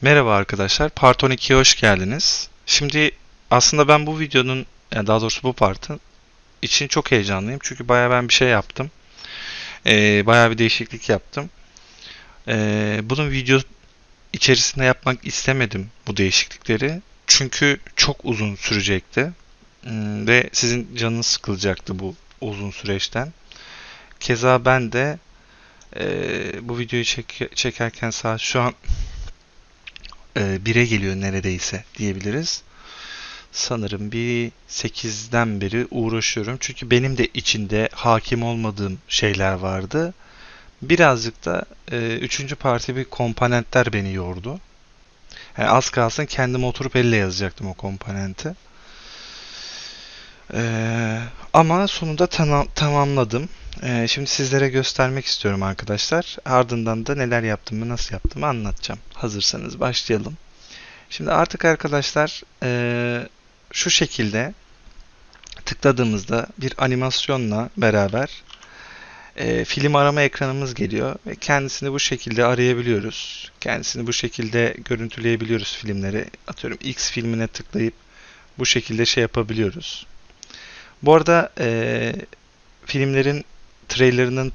Merhaba arkadaşlar, Part 12'ye hoş geldiniz. Şimdi aslında ben bu videonun, yani daha doğrusu bu partın için çok heyecanlıyım. Çünkü bayağı ben bir şey yaptım. Ee, bayağı bir değişiklik yaptım. Ee, bunun video içerisinde yapmak istemedim bu değişiklikleri. Çünkü çok uzun sürecekti. Hmm, Ve sizin canınız sıkılacaktı bu uzun süreçten. Keza ben de e, bu videoyu çek- çekerken saat şu an e, 1'e geliyor neredeyse diyebiliriz. Sanırım bir 8'den beri uğraşıyorum. Çünkü benim de içinde hakim olmadığım şeyler vardı. Birazcık da e, üçüncü parti bir komponentler beni yordu. Yani az kalsın kendim oturup elle yazacaktım o komponenti. Ee, ama sonunda tamam, tamamladım. Ee, şimdi sizlere göstermek istiyorum arkadaşlar. Ardından da neler yaptığımı, nasıl yaptığımı anlatacağım. Hazırsanız başlayalım. Şimdi artık arkadaşlar ee, şu şekilde tıkladığımızda bir animasyonla beraber ee, film arama ekranımız geliyor ve kendisini bu şekilde arayabiliyoruz. Kendisini bu şekilde görüntüleyebiliyoruz filmleri. Atıyorum X filmine tıklayıp bu şekilde şey yapabiliyoruz. Bu arada ee, filmlerin trailerının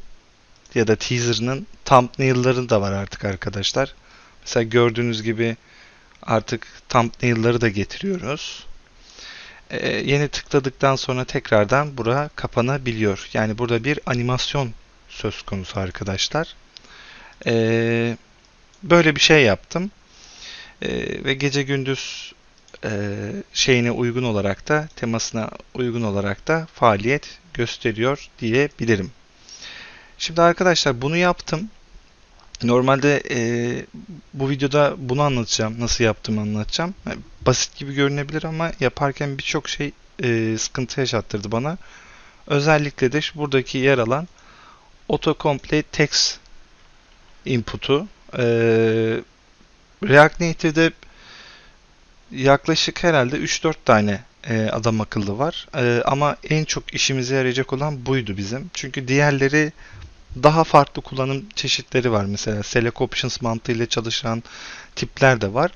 ya da teaserının thumbnail'ları da var artık arkadaşlar. Mesela gördüğünüz gibi artık thumbnail'ları da getiriyoruz. Ee, yeni tıkladıktan sonra tekrardan bura kapanabiliyor. Yani burada bir animasyon söz konusu arkadaşlar. Ee, böyle bir şey yaptım. Ee, ve gece gündüz e, şeyine uygun olarak da temasına uygun olarak da faaliyet gösteriyor diyebilirim. Şimdi arkadaşlar bunu yaptım. Normalde e, bu videoda bunu anlatacağım. Nasıl yaptığımı anlatacağım. Yani basit gibi görünebilir ama yaparken birçok şey e, sıkıntı yaşattırdı bana. Özellikle de buradaki yer alan autocomplete text input'u. E, React Native'de yaklaşık herhalde 3-4 tane e, adam akıllı var. E, ama en çok işimize yarayacak olan buydu bizim. Çünkü diğerleri daha farklı kullanım çeşitleri var. Mesela Select Options mantığıyla çalışan tipler de var.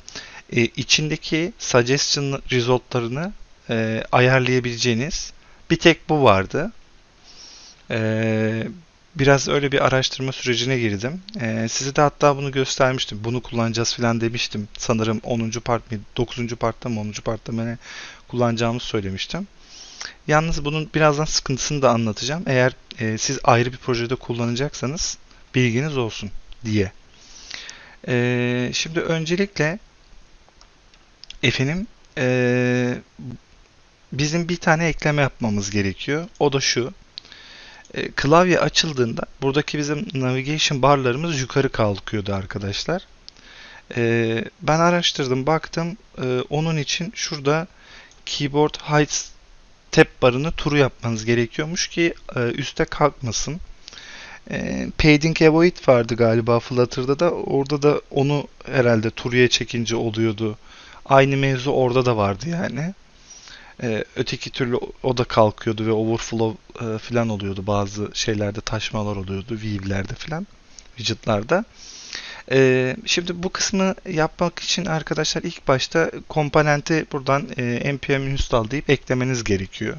E, içindeki suggestion resultlarını e, ayarlayabileceğiniz bir tek bu vardı. E, biraz öyle bir araştırma sürecine girdim. E, size de hatta bunu göstermiştim. Bunu kullanacağız falan demiştim. Sanırım 10. part mı 9. partta mı 10. partta mı kullanacağımızı söylemiştim. Yalnız bunun birazdan sıkıntısını da anlatacağım. Eğer e, siz ayrı bir projede kullanacaksanız bilginiz olsun diye. E, şimdi öncelikle efendim e, bizim bir tane ekleme yapmamız gerekiyor. O da şu. E, klavye açıldığında buradaki bizim navigation barlarımız yukarı kalkıyordu arkadaşlar. E, ben araştırdım, baktım. E, onun için şurada keyboard height tab barını turu yapmanız gerekiyormuş ki e, üste kalkmasın. E, Padding Avoid vardı galiba Flutter'da da. Orada da onu herhalde turuya çekince oluyordu. Aynı mevzu orada da vardı yani. E, öteki türlü o da kalkıyordu ve overflow e, falan oluyordu. Bazı şeylerde taşmalar oluyordu. View'lerde falan. Widget'larda. Ee, şimdi bu kısmı yapmak için arkadaşlar ilk başta komponenti buradan e, npm install deyip eklemeniz gerekiyor.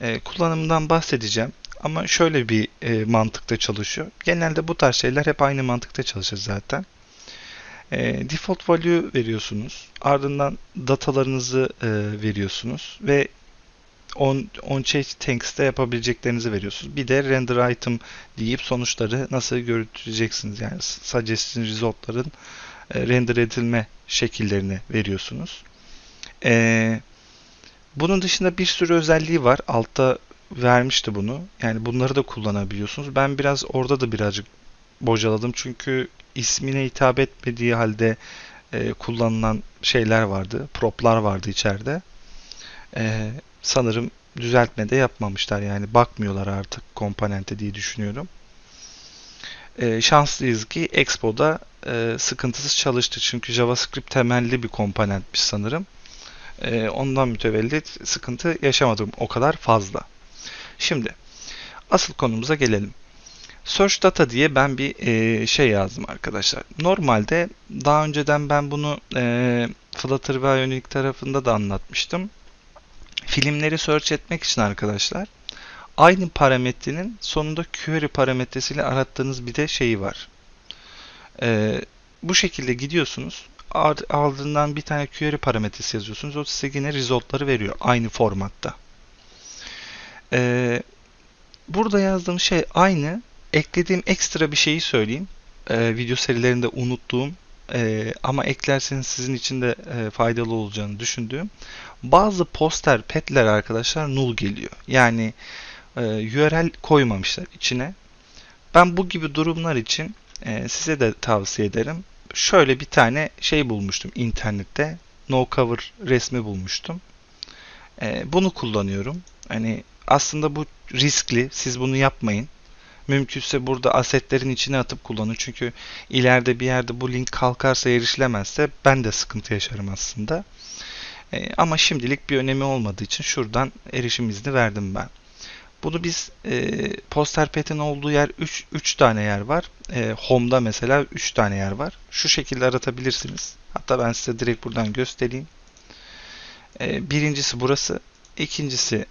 E, kullanımından bahsedeceğim. Ama şöyle bir e, mantıkta çalışıyor. Genelde bu tarz şeyler hep aynı mantıkta çalışır zaten. E, default value veriyorsunuz. Ardından datalarınızı e, veriyorsunuz ve on, on change tanks'te yapabileceklerinizi veriyorsunuz. Bir de render item deyip sonuçları nasıl görüntüleyeceksiniz. Yani suggestion result'ların e, render edilme şekillerini veriyorsunuz. E, bunun dışında bir sürü özelliği var. Altta vermişti bunu. Yani bunları da kullanabiliyorsunuz. Ben biraz orada da birazcık bocaladım. Çünkü ismine hitap etmediği halde e, kullanılan şeyler vardı. Proplar vardı içeride. E, sanırım düzeltme de yapmamışlar. Yani bakmıyorlar artık komponente diye düşünüyorum. E, şanslıyız ki Expo'da e, sıkıntısız çalıştı. Çünkü JavaScript temelli bir komponentmiş sanırım. E, ondan mütevellit sıkıntı yaşamadım o kadar fazla. Şimdi asıl konumuza gelelim. Search data diye ben bir e, şey yazdım arkadaşlar. Normalde daha önceden ben bunu e, Flutter ve Ionic tarafında da anlatmıştım. Filmleri search etmek için arkadaşlar aynı parametrenin sonunda query parametresiyle arattığınız bir de şeyi var. E, bu şekilde gidiyorsunuz. Ardından bir tane query parametresi yazıyorsunuz. O size yine resultları veriyor aynı formatta. E, burada yazdığım şey aynı eklediğim ekstra bir şeyi söyleyeyim. Ee, video serilerinde unuttuğum e, ama eklerseniz sizin için de e, faydalı olacağını düşündüğüm bazı poster petler arkadaşlar null geliyor. Yani e, URL koymamışlar içine. Ben bu gibi durumlar için e, size de tavsiye ederim. Şöyle bir tane şey bulmuştum internette. No cover resmi bulmuştum. E, bunu kullanıyorum. Hani aslında bu riskli. Siz bunu yapmayın. Mümkünse burada asetlerin içine atıp kullanın. Çünkü ileride bir yerde bu link kalkarsa erişilemezse ben de sıkıntı yaşarım aslında. E, ama şimdilik bir önemi olmadığı için şuradan erişim izni verdim ben. Bunu biz e, poster pet'in olduğu yer 3 3 tane yer var. E, home'da mesela 3 tane yer var. Şu şekilde aratabilirsiniz. Hatta ben size direkt buradan göstereyim. E, birincisi burası, ikincisi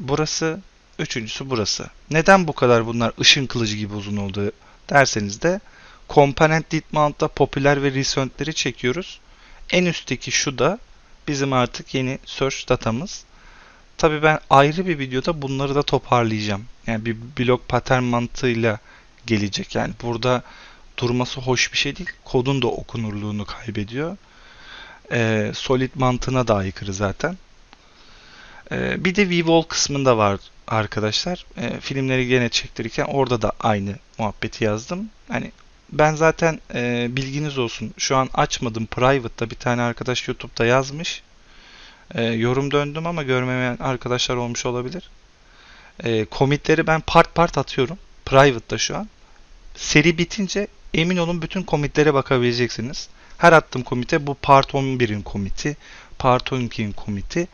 burası, Üçüncüsü burası. Neden bu kadar bunlar ışın kılıcı gibi uzun oldu derseniz de Component Lead Mount'ta popüler ve recent'leri çekiyoruz. En üstteki şu da bizim artık yeni search datamız. Tabi ben ayrı bir videoda bunları da toparlayacağım. Yani bir blok pattern mantığıyla gelecek. Yani burada durması hoş bir şey değil. Kodun da okunurluğunu kaybediyor. Ee, solid mantığına da aykırı zaten. Ee, bir de V-Wall kısmında var arkadaşlar. E, filmleri gene çektirirken orada da aynı muhabbeti yazdım. Hani ben zaten e, bilginiz olsun. Şu an açmadım. Private'da bir tane arkadaş YouTube'da yazmış. E, yorum döndüm ama görmemeyen arkadaşlar olmuş olabilir. Commitleri ben part part atıyorum. Private'da şu an. Seri bitince emin olun bütün commitlere bakabileceksiniz. Her attığım komite bu part 11'in komiti, part 12'in komiti.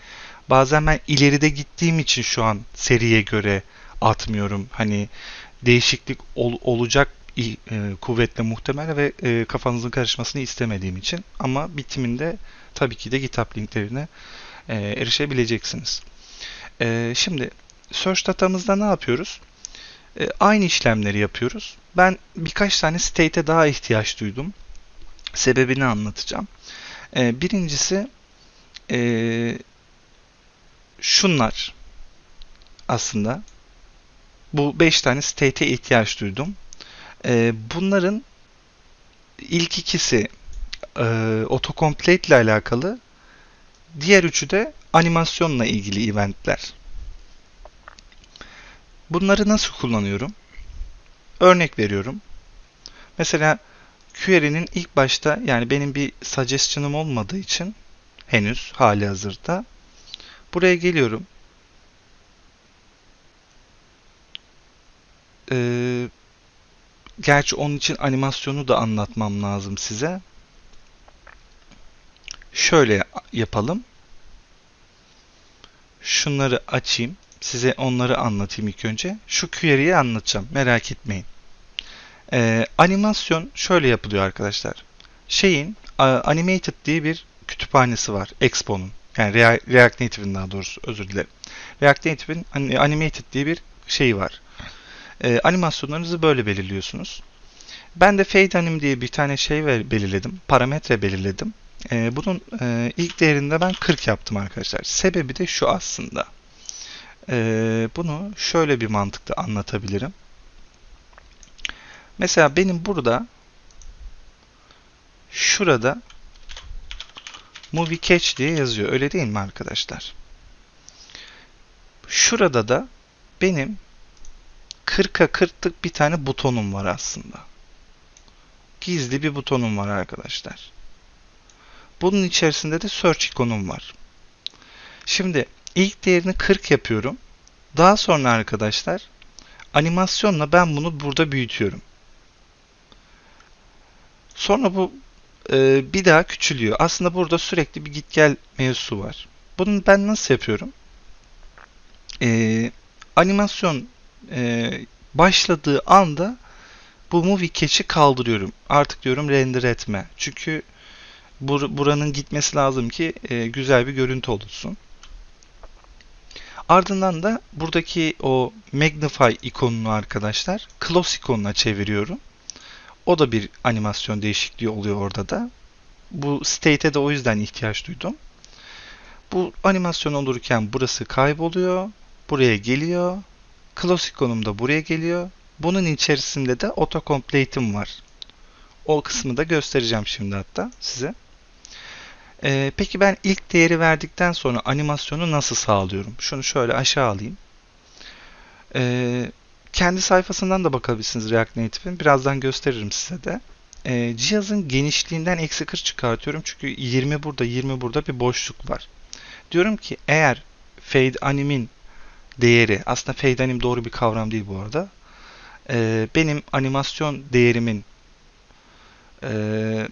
Bazen ben ileride gittiğim için şu an seriye göre atmıyorum. Hani değişiklik ol, olacak e, kuvvetle muhtemel ve e, kafanızın karışmasını istemediğim için. Ama bitiminde tabii ki de GitHub linklerine e, erişebileceksiniz. E, şimdi search datamızda ne yapıyoruz? E, aynı işlemleri yapıyoruz. Ben birkaç tane state'e daha ihtiyaç duydum. Sebebini anlatacağım. E, birincisi e, şunlar aslında. Bu 5 tane state'e ihtiyaç duydum. Ee, bunların ilk ikisi e, autocomplete ile alakalı. Diğer üçü de animasyonla ilgili eventler. Bunları nasıl kullanıyorum? Örnek veriyorum. Mesela query'nin ilk başta yani benim bir suggestion'ım olmadığı için henüz hali hazırda Buraya geliyorum. Ee, gerçi onun için animasyonu da anlatmam lazım size. Şöyle yapalım. Şunları açayım. Size onları anlatayım ilk önce. Şu query'yi anlatacağım. Merak etmeyin. Ee, animasyon şöyle yapılıyor arkadaşlar. Şeyin Animated diye bir kütüphanesi var. Expo'nun. Yani React Native'in daha doğrusu özür dilerim. React Native'in Animated diye bir şey var. Ee, animasyonlarınızı böyle belirliyorsunuz. Ben de Fade Anim diye bir tane şey belirledim. Parametre belirledim. Ee, bunun e, ilk değerinde ben 40 yaptım arkadaşlar. Sebebi de şu aslında. Ee, bunu şöyle bir mantıkla anlatabilirim. Mesela benim burada şurada movie catch diye yazıyor. Öyle değil mi arkadaşlar? Şurada da benim 40'a 40'lık bir tane butonum var aslında. Gizli bir butonum var arkadaşlar. Bunun içerisinde de search ikonum var. Şimdi ilk değerini 40 yapıyorum. Daha sonra arkadaşlar animasyonla ben bunu burada büyütüyorum. Sonra bu e, bir daha küçülüyor. Aslında burada sürekli bir git gel mevzusu var. Bunu ben nasıl yapıyorum? E, animasyon e, başladığı anda bu movie cache'i kaldırıyorum. Artık diyorum render etme. Çünkü bur buranın gitmesi lazım ki e, güzel bir görüntü oluşsun. Ardından da buradaki o Magnify ikonunu arkadaşlar Close ikonuna çeviriyorum. O da bir animasyon değişikliği oluyor orada da. Bu state'e de o yüzden ihtiyaç duydum. Bu animasyon olurken burası kayboluyor. Buraya geliyor. Close ikonum da buraya geliyor. Bunun içerisinde de autocomplete'im var. O kısmı da göstereceğim şimdi hatta size. Ee, peki ben ilk değeri verdikten sonra animasyonu nasıl sağlıyorum? Şunu şöyle aşağı alayım. Ee, kendi sayfasından da bakabilirsiniz React Native'in. Birazdan gösteririm size de. Ee, cihazın genişliğinden eksi 40 çıkartıyorum. Çünkü 20 burada 20 burada bir boşluk var. Diyorum ki eğer fade anim'in değeri aslında fade anim doğru bir kavram değil bu arada. Ee, benim animasyon değerimin e,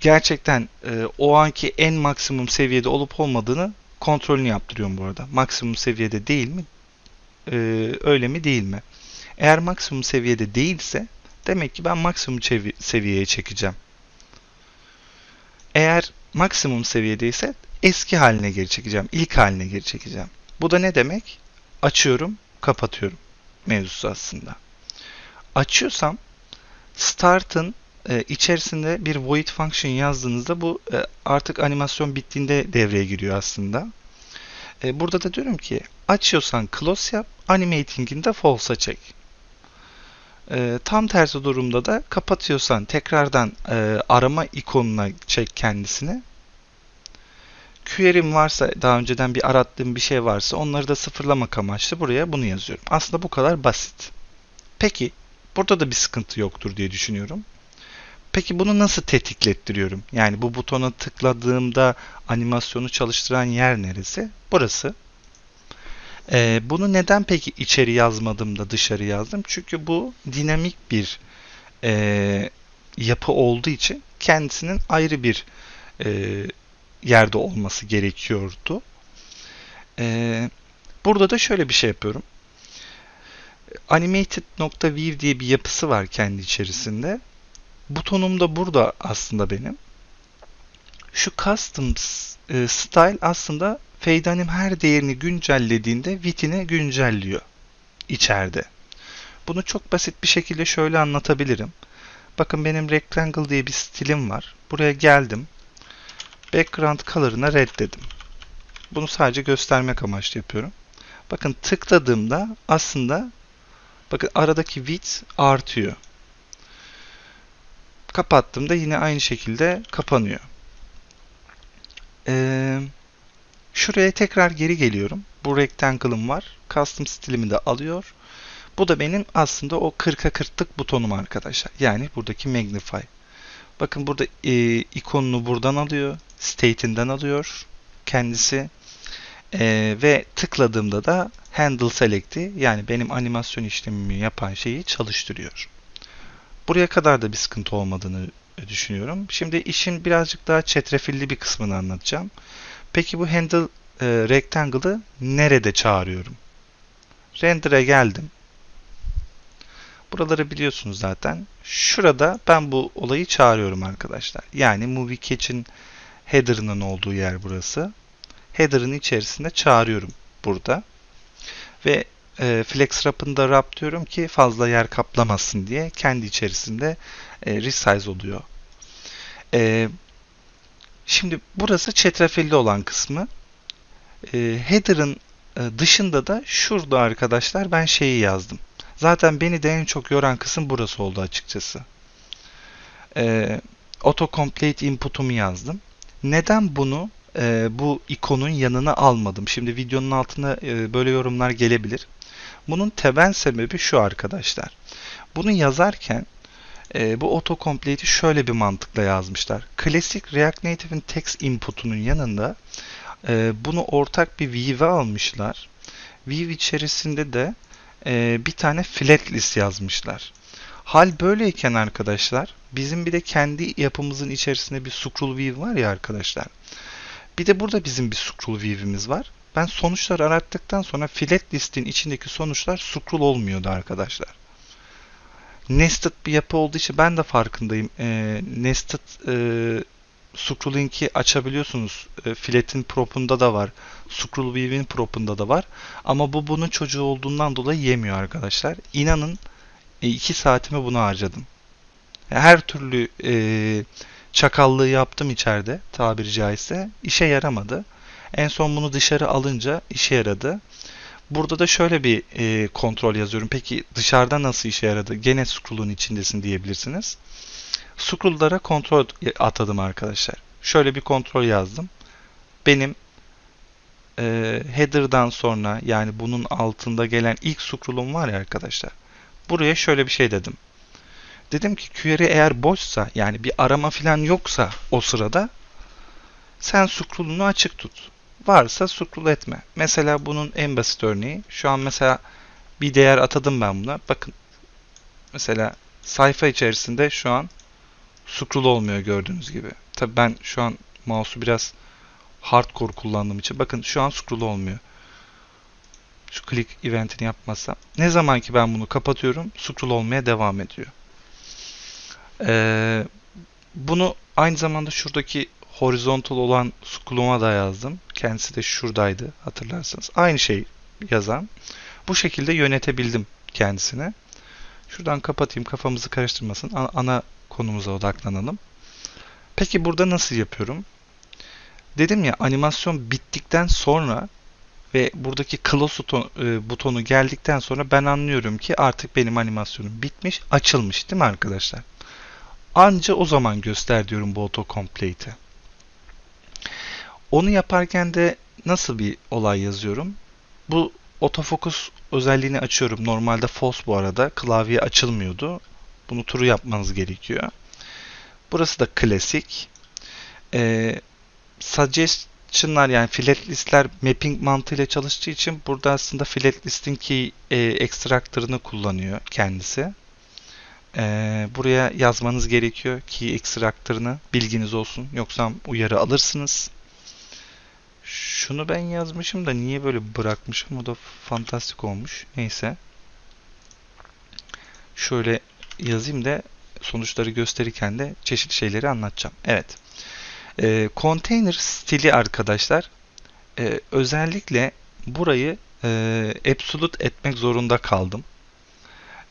gerçekten e, o anki en maksimum seviyede olup olmadığını kontrolünü yaptırıyorum bu arada. Maksimum seviyede değil mi? E, öyle mi değil mi? Eğer maksimum seviyede değilse demek ki ben maksimum seviyeye çekeceğim. Eğer maksimum seviyedeyse eski haline geri çekeceğim. ilk haline geri çekeceğim. Bu da ne demek? Açıyorum, kapatıyorum mevzusu aslında. Açıyorsam start'ın e, içerisinde bir void function yazdığınızda bu e, artık animasyon bittiğinde devreye giriyor aslında. E, burada da diyorum ki açıyorsan close yap, animating'inde false'a çek. E, tam tersi durumda da kapatıyorsan tekrardan e, arama ikonuna çek kendisini. Query'm varsa daha önceden bir arattığım bir şey varsa onları da sıfırlamak amaçlı buraya bunu yazıyorum. Aslında bu kadar basit. Peki burada da bir sıkıntı yoktur diye düşünüyorum. Peki bunu nasıl tetiklettiriyorum? Yani bu butona tıkladığımda animasyonu çalıştıran yer neresi? Burası. Ee, bunu neden peki içeri yazmadım da dışarı yazdım? Çünkü bu dinamik bir e, yapı olduğu için kendisinin ayrı bir e, yerde olması gerekiyordu. E, burada da şöyle bir şey yapıyorum. Animated.view diye bir yapısı var kendi içerisinde. Butonum da burada aslında benim. Şu custom e, style aslında Feydanim her değerini güncellediğinde Wit'ini güncelliyor içeride. Bunu çok basit bir şekilde şöyle anlatabilirim. Bakın benim rectangle diye bir stilim var. Buraya geldim. Background color'ına red dedim. Bunu sadece göstermek amaçlı yapıyorum. Bakın tıkladığımda aslında bakın aradaki width artıyor. Kapattığımda yine aynı şekilde kapanıyor. Ee, şuraya tekrar geri geliyorum. Bu rectangle'ım var. Custom stilimi de alıyor. Bu da benim aslında o 40'a 40'lık butonum arkadaşlar. Yani buradaki Magnify. Bakın burada e, ikonunu buradan alıyor. State'inden alıyor kendisi. E, ve tıkladığımda da Handle Select'i yani benim animasyon işlemimi yapan şeyi çalıştırıyor. Buraya kadar da bir sıkıntı olmadığını düşünüyorum. Şimdi işin birazcık daha çetrefilli bir kısmını anlatacağım. Peki bu handle e, rectangle'ı nerede çağırıyorum? Render'e geldim. Buraları biliyorsunuz zaten. Şurada ben bu olayı çağırıyorum arkadaşlar. Yani movie catch'in header'ının olduğu yer burası. Header'ın içerisinde çağırıyorum burada. Ve e, flex wrap'ını da wrap diyorum ki fazla yer kaplamasın diye kendi içerisinde e, resize oluyor. E, şimdi burası çetrefilli olan kısmı. E, header'ın e, dışında da şurada arkadaşlar ben şeyi yazdım. Zaten beni de en çok yoran kısım burası oldu açıkçası. E, autocomplete input'umu yazdım. Neden bunu e, bu ikonun yanına almadım? Şimdi videonun altına e, böyle yorumlar gelebilir. Bunun temel sebebi şu arkadaşlar. Bunu yazarken e, bu autocomplete'i şöyle bir mantıkla yazmışlar. Klasik React Native'in text input'unun yanında e, bunu ortak bir view'e almışlar. View içerisinde de e, bir tane flat list yazmışlar. Hal böyleyken arkadaşlar bizim bir de kendi yapımızın içerisinde bir scroll view var ya arkadaşlar. Bir de burada bizim bir scroll view'imiz var. Ben sonuçlar arattıktan sonra filet listin içindeki sonuçlar scroll olmuyordu arkadaşlar. nested bir yapı olduğu için ben de farkındayım. E, nested e, Scrolllink'i açabiliyorsunuz. E, Flet'in prop'unda da var. Scrollweave'in prop'unda da var. Ama bu bunun çocuğu olduğundan dolayı yemiyor arkadaşlar. İnanın 2 saatimi buna harcadım. Her türlü e, çakallığı yaptım içeride tabiri caizse. işe yaramadı. En son bunu dışarı alınca işe yaradı. Burada da şöyle bir e, kontrol yazıyorum. Peki dışarıda nasıl işe yaradı? Gene scroll'un içindesin diyebilirsiniz. Scroll'lara kontrol atadım arkadaşlar. Şöyle bir kontrol yazdım. Benim e, header'dan sonra yani bunun altında gelen ilk scroll'um var ya arkadaşlar. Buraya şöyle bir şey dedim. Dedim ki query eğer boşsa yani bir arama falan yoksa o sırada sen scroll'unu açık tut. Varsa scroll etme. Mesela bunun en basit örneği şu an mesela bir değer atadım ben buna. Bakın mesela sayfa içerisinde şu an scroll olmuyor gördüğünüz gibi. Tabi ben şu an mouse'u biraz hardcore kullandığım için bakın şu an scroll olmuyor. Şu click eventini yapmazsam. Ne zaman ki ben bunu kapatıyorum scroll olmaya devam ediyor. Ee, bunu aynı zamanda şuradaki horizontal olan scroll'uma da yazdım. Kendisi de şuradaydı hatırlarsanız. Aynı şey yazan. Bu şekilde yönetebildim kendisine. Şuradan kapatayım kafamızı karıştırmasın. Ana, ana konumuza odaklanalım. Peki burada nasıl yapıyorum? Dedim ya animasyon bittikten sonra ve buradaki close e, butonu geldikten sonra ben anlıyorum ki artık benim animasyonum bitmiş, açılmış değil mi arkadaşlar? Anca o zaman göster diyorum bu autocomplete'i. Onu yaparken de nasıl bir olay yazıyorum? Bu otofokus özelliğini açıyorum. Normalde false bu arada. Klavye açılmıyordu. Bunu turu yapmanız gerekiyor. Burası da klasik. Ee, suggestion'lar yani fillet listler mapping mantığıyla çalıştığı için burada aslında fillet listin key e, extractor'ını kullanıyor kendisi. Ee, buraya yazmanız gerekiyor key extractor'ını bilginiz olsun. Yoksa uyarı alırsınız. Şunu ben yazmışım da niye böyle bırakmışım? O da fantastik olmuş. Neyse. Şöyle yazayım da sonuçları gösterirken de çeşitli şeyleri anlatacağım. Evet. E, container stili arkadaşlar e, özellikle burayı e, absolute etmek zorunda kaldım.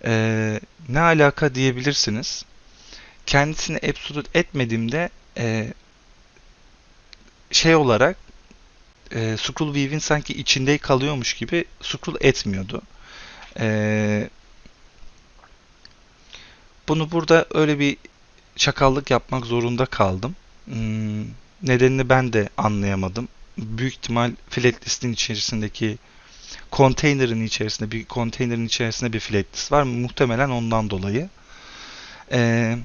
E, ne alaka diyebilirsiniz. Kendisini absolute etmediğimde e, şey olarak e, scroll weave'in sanki içinde kalıyormuş gibi scroll etmiyordu. E, bunu burada öyle bir çakallık yapmak zorunda kaldım. Hmm, nedenini ben de anlayamadım. Büyük ihtimal flat list'in içerisindeki konteynerin içerisinde bir konteynerin içerisinde bir flat list var. Muhtemelen ondan dolayı. Ee,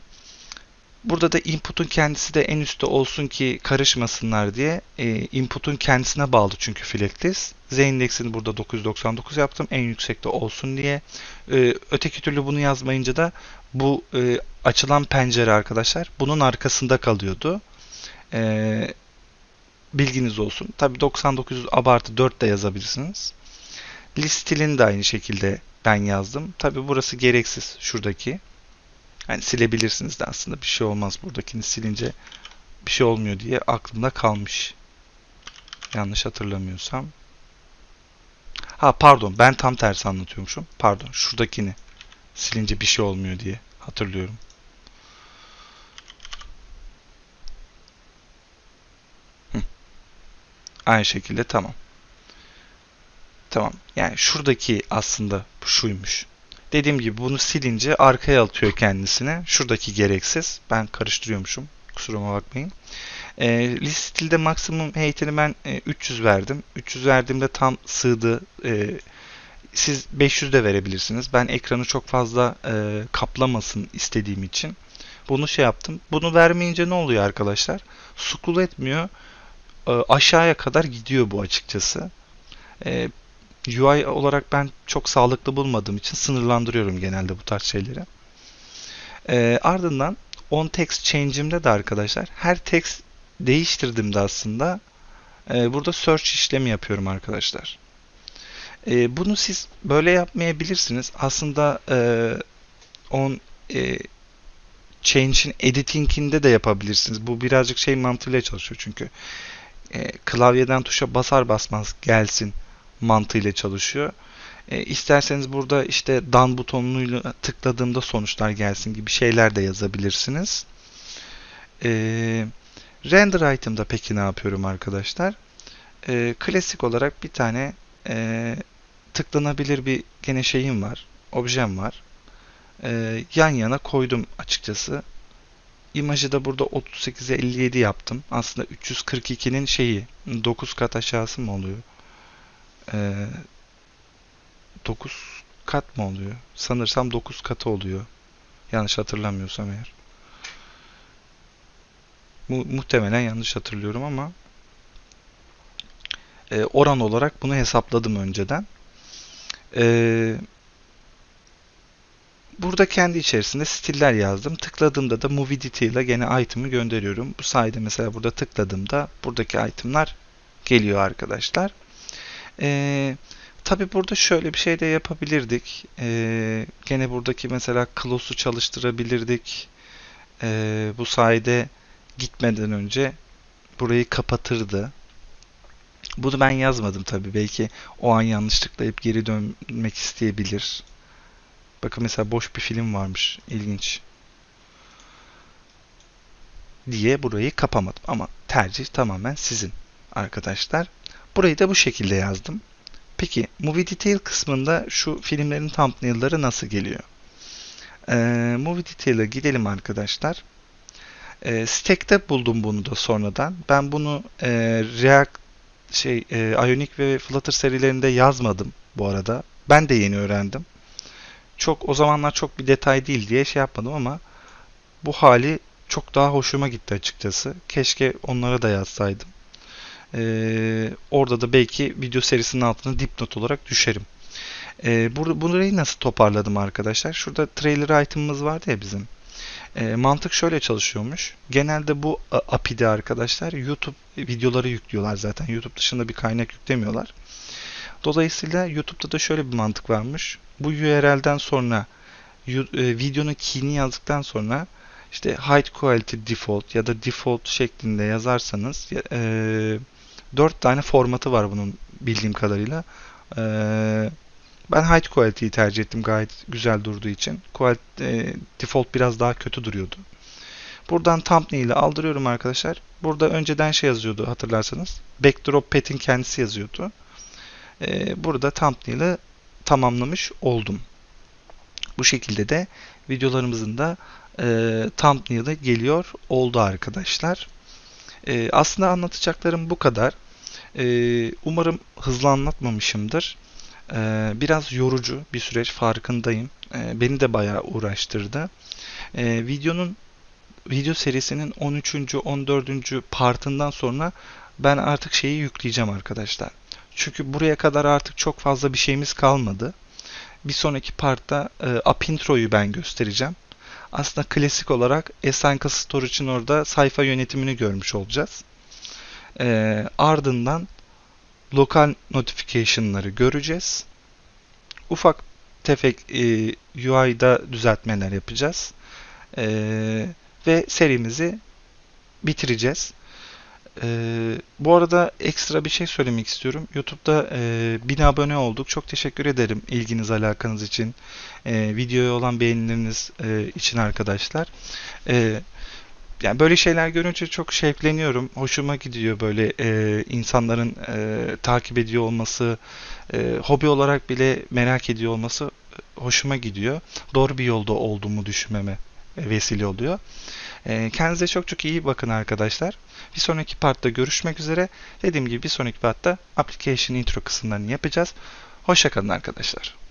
burada da input'un kendisi de en üstte olsun ki karışmasınlar diye e, input'un kendisine bağlı çünkü flat list. Z indeksini burada 999 yaptım. En yüksekte olsun diye. Ee, öteki türlü bunu yazmayınca da bu e, açılan pencere arkadaşlar bunun arkasında kalıyordu. E, bilginiz olsun. Tabi 99 abartı 4 de yazabilirsiniz. Listilin de aynı şekilde ben yazdım. Tabi burası gereksiz şuradaki. Yani silebilirsiniz de aslında bir şey olmaz buradakini silince bir şey olmuyor diye aklımda kalmış. Yanlış hatırlamıyorsam. Ha pardon ben tam tersi anlatıyormuşum. Pardon şuradakini silince bir şey olmuyor diye hatırlıyorum. Hı. Aynı şekilde tamam. Tamam. Yani şuradaki aslında şuymuş. Dediğim gibi bunu silince arkaya atıyor kendisine. Şuradaki gereksiz. Ben karıştırıyormuşum. Kusuruma bakmayın. E, list stilde maksimum heyetini ben e, 300 verdim. 300 verdiğimde tam sığdı. E, siz 500 de verebilirsiniz. Ben ekranı çok fazla e, kaplamasın istediğim için bunu şey yaptım. Bunu vermeyince ne oluyor arkadaşlar? Scroll etmiyor. E, aşağıya kadar gidiyor bu açıkçası. E, UI olarak ben çok sağlıklı bulmadığım için sınırlandırıyorum genelde bu tarz şeyleri. E, ardından on text change'imde de arkadaşlar her text değiştirdiğimde aslında e, burada search işlemi yapıyorum arkadaşlar. E, bunu siz böyle yapmayabilirsiniz. Aslında e, on e, change'in editing'inde de yapabilirsiniz. Bu birazcık şey mantığıyla çalışıyor çünkü. E, klavyeden tuşa basar basmaz gelsin mantığıyla çalışıyor. E, isterseniz burada işte done butonuyla tıkladığımda sonuçlar gelsin gibi şeyler de yazabilirsiniz. E, render item'da peki ne yapıyorum arkadaşlar? E, klasik olarak bir tane e, tıklanabilir bir gene şeyim var. Objem var. E, yan yana koydum açıkçası. İmajı da burada 38'e 57 yaptım. Aslında 342'nin şeyi 9 kat aşağısı mı oluyor? Ee, 9 kat mı oluyor? Sanırsam 9 katı oluyor. Yanlış hatırlamıyorsam eğer. Mu muhtemelen yanlış hatırlıyorum ama e, oran olarak bunu hesapladım önceden. E, burada kendi içerisinde stiller yazdım. Tıkladığımda da Movie Detail'a gene item'ı gönderiyorum. Bu sayede mesela burada tıkladığımda buradaki item'lar geliyor arkadaşlar. Ee, Tabi burada şöyle bir şey de yapabilirdik. Ee, gene buradaki mesela close'u çalıştırabilirdik. Ee, bu sayede gitmeden önce burayı kapatırdı. Bunu ben yazmadım tabi. Belki o an yanlış tıklayıp geri dönmek isteyebilir. Bakın mesela boş bir film varmış. İlginç. Diye burayı kapamadım. Ama tercih tamamen sizin arkadaşlar. Burayı da bu şekilde yazdım. Peki Movie Detail kısmında şu filmlerin thumbnail'ları nasıl geliyor? Ee, Movie Detail'a gidelim arkadaşlar. Ee, Stack'te buldum bunu da sonradan. Ben bunu e, React şey e, Ionic ve Flutter serilerinde yazmadım bu arada. Ben de yeni öğrendim. Çok o zamanlar çok bir detay değil diye şey yapmadım ama bu hali çok daha hoşuma gitti açıkçası. Keşke onlara da yazsaydım. Ee, orada da belki video serisinin altına dipnot olarak düşerim. Ee, burada burayı nasıl toparladım arkadaşlar? Şurada trailer item'ımız vardı ya bizim. Ee, mantık şöyle çalışıyormuş. Genelde bu API'de arkadaşlar YouTube videoları yüklüyorlar zaten. YouTube dışında bir kaynak yüklemiyorlar. Dolayısıyla YouTube'da da şöyle bir mantık varmış. Bu URL'den sonra e, videonun key'ini yazdıktan sonra işte hide quality default ya da default şeklinde yazarsanız e, 4 tane formatı var bunun bildiğim kadarıyla. Ee, ben high quality'yi tercih ettim gayet güzel durduğu için. Quality, e, default biraz daha kötü duruyordu. Buradan thumbnail'i aldırıyorum arkadaşlar. Burada önceden şey yazıyordu hatırlarsanız. Backdrop pet'in kendisi yazıyordu. Ee, burada thumbnail'i tamamlamış oldum. Bu şekilde de videolarımızın da e, thumbnail'i geliyor oldu arkadaşlar. E, aslında anlatacaklarım bu kadar. Ee, umarım hızlı anlatmamışımdır. Ee, biraz yorucu bir süreç farkındayım. Ee, beni de bayağı uğraştırdı. videonun video serisinin 13. 14. partından sonra ben artık şeyi yükleyeceğim arkadaşlar. Çünkü buraya kadar artık çok fazla bir şeyimiz kalmadı. Bir sonraki partta e, app ben göstereceğim. Aslında klasik olarak Esenka Storage'ın orada sayfa yönetimini görmüş olacağız. E, ardından lokal notification'ları göreceğiz. Ufak tefek e, UI'da düzeltmeler yapacağız. E, ve serimizi bitireceğiz. E, bu arada ekstra bir şey söylemek istiyorum. YouTube'da e, 1000 abone olduk. Çok teşekkür ederim ilginiz, alakanız için. E, videoya olan beğenileriniz e, için arkadaşlar. E, yani böyle şeyler görünce çok şevkleniyorum. Hoşuma gidiyor böyle e, insanların e, takip ediyor olması, e, hobi olarak bile merak ediyor olması e, hoşuma gidiyor. Doğru bir yolda olduğumu düşünmeme vesile oluyor. E, kendinize çok çok iyi bakın arkadaşlar. Bir sonraki partta görüşmek üzere. Dediğim gibi bir sonraki partta application intro kısımlarını yapacağız. Hoşçakalın arkadaşlar.